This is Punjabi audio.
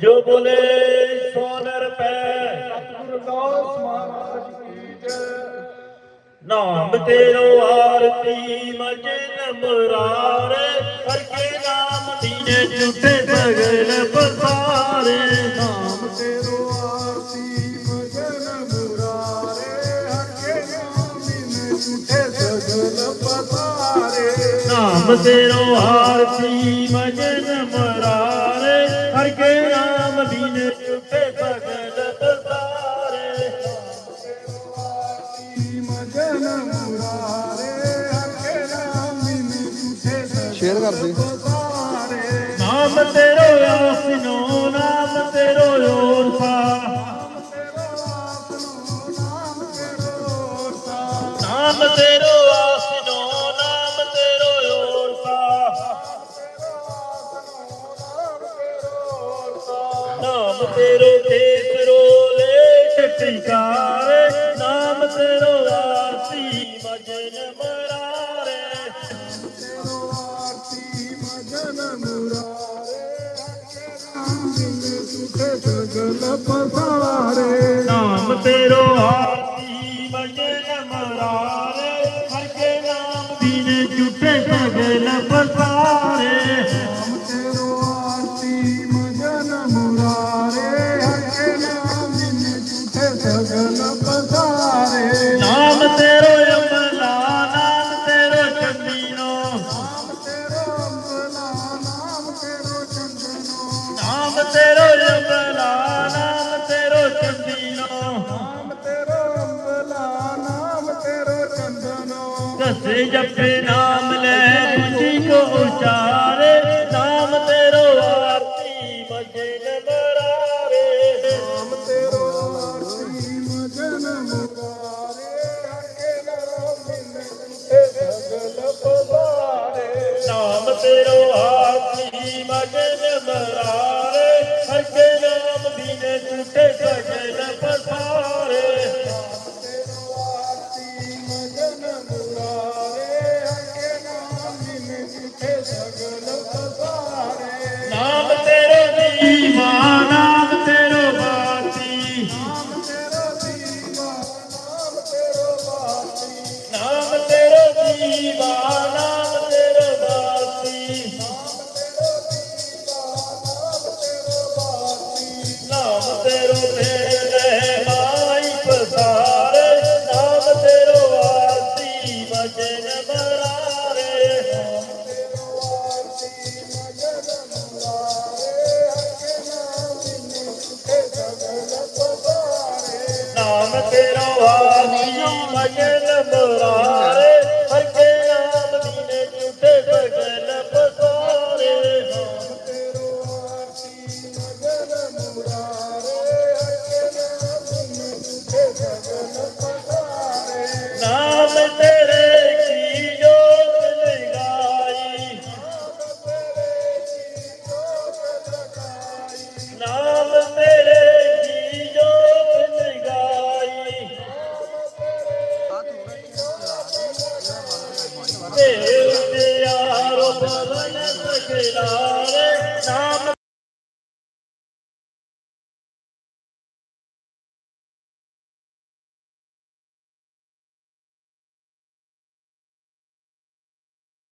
ਜੋ ਬੋਲੇ ਸੋਨ ਰੁਪਏ ਗੁਰਦਾਸ ਮਹਾਰਾਜ ਕੀ ਜੈ ਨਾਮ ਤੇਰੋ ਆਰਤੀ ਮਜਨ ਮੁਰਾਰੇ ਹਰ ਕੇ ਨਾਮ ਦੀਨੇ ਝੂਠੇ ਸਗਲ ਪਸਾਰੇ ਨਾਮ ਤੇਰੋ ਆਰਤੀ ਮਜਨ ਮੁਰਾਰੇ ਹਰ ਕੇ ਨਾਮ ਦੀਨੇ ਝੂਠੇ ਸਗਲ ਪਸਾਰੇ ਆਰਤੀ ਮਜਨ ਮੁਰਾਰੇ ਹਕੇ ਨਾਮ ਬਿਨ ਝੂਠੇ ਸਗਲ ਸ਼ੇਅਰ ਕਰ ਦੇ। ਪਤਾਰੇ ਨਾਮ ਤੇਰੋ ਆਸਨੋ ਨਾਮ ਤੇਰੋ ਓਰਸਾ ਨਾਮ ਤੇਰੋ ਤੇਰੋ ਕੇਸਰੋ ਲੈ ਟਿਕਾਰੇ ਨਾਮ ਤੇਰੋ ਆਰਤੀ ਮਜਨ ਮਰਾਰੇ। ਆਰਤੀ ਮਜਨ ਮੁਰਾਰੇ ਹਕੇ ਨਾਮ ਬਿਨ ਝੂਠੇ ਸਗਲ ਪਤਾਰੇ ਤੇਰੋ ਨਾਮ ਤੇਰੋ ਚੰਦੀਨੋ ਨਾਮ ਤੇਰੋ ਅੰਬਲਾ ਨਾਮ ਤੇਰੋ ਚੰਦਨੋ ਕਸੇ ਜਪੇ ਨਾਮ ਲੈ ਤੁਝੀ ਕੋ ਉਚਾਰੇ ਨਾਮ ਤੇਰੋ ਆਰਤੀ ਮਜਨ ਮਰਾਰੇ ਨਾਮ ਤੇਰੋ ਆਰਤੀ ਮਜਨ ਮੁਰਾਰੇ ਹਕੇ ਨਾਮ ਬਿਨ ਝੂਠੇ ਸਗਲ ਪਤਾਰੇ ਨਾਮ ਤੇਰੋ ਆਰਤੀ ਮਜਨ ਮਰਾਰੇ माई पाम तेरो वासी मजन नाम तेरो वासो मजन दरारे Krishna.